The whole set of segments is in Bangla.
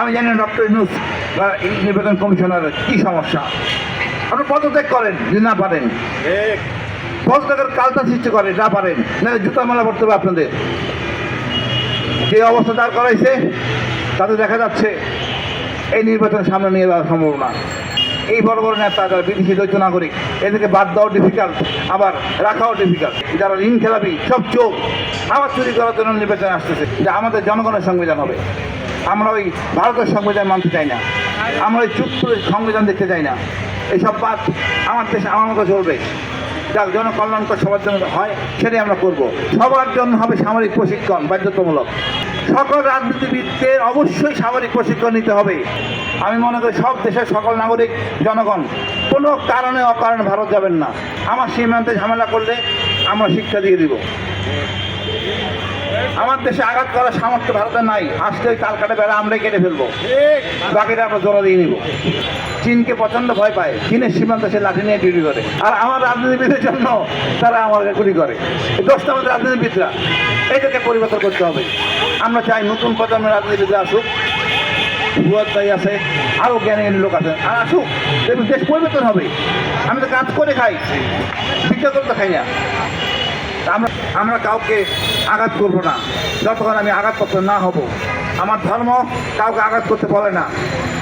আমি জানি না ডক্টর ইনুস বা নির্বাচন কমিশনারের কী সমস্যা? আপনি পদত্যাগ করেন যদি না পারেন। পদত্যাগের কালটা সৃষ্টি করে না পারেন। না জুতা মালা পড়তে হবে আপনাদের। যে অবস্থা দাঁড় করাইছে তাতে দেখা যাচ্ছে এই নির্বাচন সামনে নিয়ে যাওয়া সম্ভব না এই বড় বড় নেতা যারা বিদেশি দ্বৈত নাগরিক এদেরকে বাদ দেওয়াও ডিফিকাল্ট আবার রাখাও ডিফিকাল্ট যারা ঋণ খেলাপি সব চোখ আবার চুরি করার জন্য নির্বাচনে আসতেছে। যে আমাদের জনগণের সংবিধান হবে। আমরা ওই ভারতের সংবিধান মানতে চাই না। আমরা ওই চুপ করে সংবিধান দেখতে চাই না। এইসব বাদ আমার দেশে আমার মতো চলবে। যাক জনকল্যাণকর সবার জন্য হয়, সেটাই আমরা করব। সবার জন্য হবে সামরিক প্রশিক্ষণ, বাধ্যতামূলক। সকল রাজনীতিবিদদের অবশ্যই সামরিক প্রশিক্ষণ নিতে হবে। আমি মনে করি সব দেশের সকল নাগরিক, জনগণ, কোনো কারণে অকারণে ভারত যাবেন না। আমার সীমান্তে ঝামেলা করলে আমরা শিক্ষা দিয়ে দিব। আমার দেশে আঘাত করার সামর্থ্য ভারতে নাই। আসলে ওই তাল কাটা বেড়া আমরাই কেটে ফেলব। বাকিটা আমরা জোড়া দিয়ে নিব। চীনকে প্রচণ্ড ভয় পায়। চীনের সীমান্ত সে লাঠি নিয়ে ডিউটি করে। আর আমার রাজনীতিবিদের জন্য তারা আমাকে গুলি করে। দশটা আমাদের রাজনীতিবিদরা। এটাকে পরিবর্তন করতে হবে। আমরা চাই নতুন প্রজন্মের রাজনীতিবিদরা আসুক। ভাই আছে আরও জ্ঞানী লোক আছে। আর আসুক। দেশ পরিবর্তন হবে। আমি তো কাজ করে খাই। করে তো খাই না। আমরা আমরা কাউকে আঘাত করব না। যতক্ষণ আমি আঘাত করতে না হব। আমার ধর্ম কাউকে আঘাত করতে বলে না।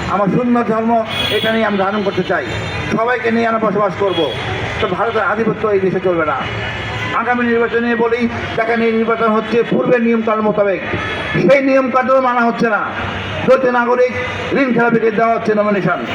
আমার সুন্দর ধর্ম এটা নিয়ে আমি ধারণ করতে চাই। সবাইকে নিয়ে আমরা বসবাস করব। তো ভারতের আধিপত্য এই দেশে চলবে না। আগামী নির্বাচনে বলি দেখেন এই নির্বাচন হচ্ছে, পূর্বের নিয়মকানুন মোতাবেক। সেই নিয়মকানুন মানা হচ্ছে না। দ্বৈত নাগরিক ঋণ খেলাপিকে দেওয়া হচ্ছে নমিনেশন